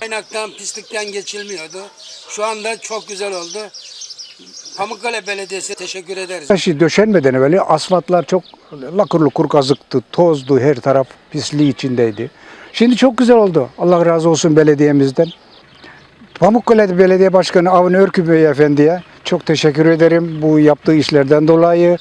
Kaynaktan, pislikten geçilmiyordu. Şu anda çok güzel oldu. Pamukkale Belediyesi teşekkür ederiz. Taşı döşenmeden evvel asfaltlar çok lakır lukur tozdu, her taraf pisliği içindeydi. Şimdi çok güzel oldu. Allah razı olsun belediyemizden. Pamukkale Belediye Başkanı Avni Örkü Bey Efendi'ye çok teşekkür ederim bu yaptığı işlerden dolayı.